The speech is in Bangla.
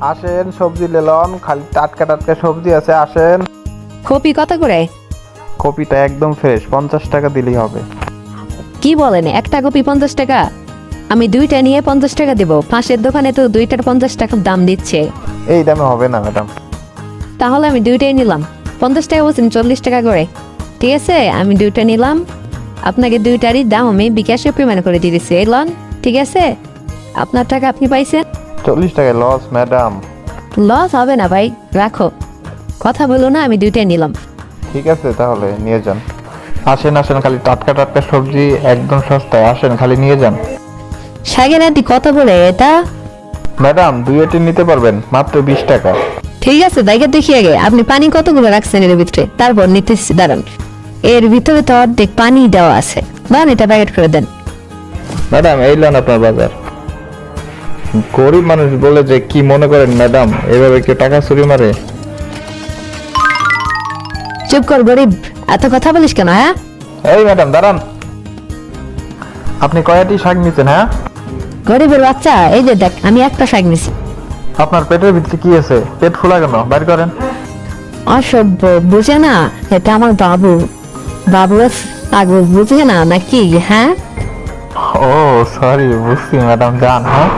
আসেন সবজি লেলন খালি টাটকা টাটকা সবজি আছে আসেন। কপি কত করে? কপিটা একদম ফ্রেশ পঞ্চাশ টাকা দিলেই হবে। কি বলেন একটা কপি পঞ্চাশ টাকা? আমি দুইটা নিয়ে পঞ্চাশ টাকা দেবো পাশের দোকানে তো দুইটার পঞ্চাশ টাকা দাম দিচ্ছে। এই দামে হবে না ম্যাডাম। তাহলে আমি দুইটাই নিলাম পঞ্চাশ টাকা বলছেন চল্লিশ টাকা করে। ঠিক আছে আমি দুইটা নিলাম আপনাকে দুইটারই দাম আমি বিকাশে পেমেন্ট করে দিয়ে দিচ্ছি এই লন ঠিক আছে? আপনার টাকা আপনি পাইছেন? চল্লিশ টাকায় লস ম্যাডাম লস হবে না ভাই রাখো। কথা বলো না আমি দুইটাই নিলাম। ঠিক আছে তাহলে নিয়ে যান। আসেন আসেন খালি টাটকা টাটকা সবজি একদম সস্তায়। আসেন খালি নিয়ে যান। শাকের আন্টি কত বলে এটা? ম্যাডাম দুই এটি নিতে পারবেন মাত্র বিশ টাকা। ঠিক আছে দাইকে দেখি আগে। আপনি পানি কতগুলো রাখছেন এর ভিতরে? তারপর নিতেছি দাঁড়ান। এর ভিতরে তো অর্ধেক পানি দেওয়া আছে। দেন এটা প্যাকেট করে দেন। ম্যাডাম এই লোন আপনার বাজার। গরিব মানুষ বলে যে কি মনে করেন ম্যাডাম? এভাবে কেউ টাকা চুরি মারে? চুপ কর গরিব এত কথা বলিস কেন হ্যাঁ? এই ম্যাডাম দাঁড়ান। আপনি কয়টি শাক নিচ্ছেন হ্যাঁ? গরিবের বাচ্চা এই যে দেখ আমি একটা শাক নিছি। আপনার পেটের ভিতরে কি আছে? পেট ফুলা কেন? বাইর করেন। অসভ্য বুঝে না? এটা আমার বাবু। বাবু আগু বুঝে না নাকি হ্যাঁ? ও সরি বুঝছি ম্যাডাম যান হ্যাঁ?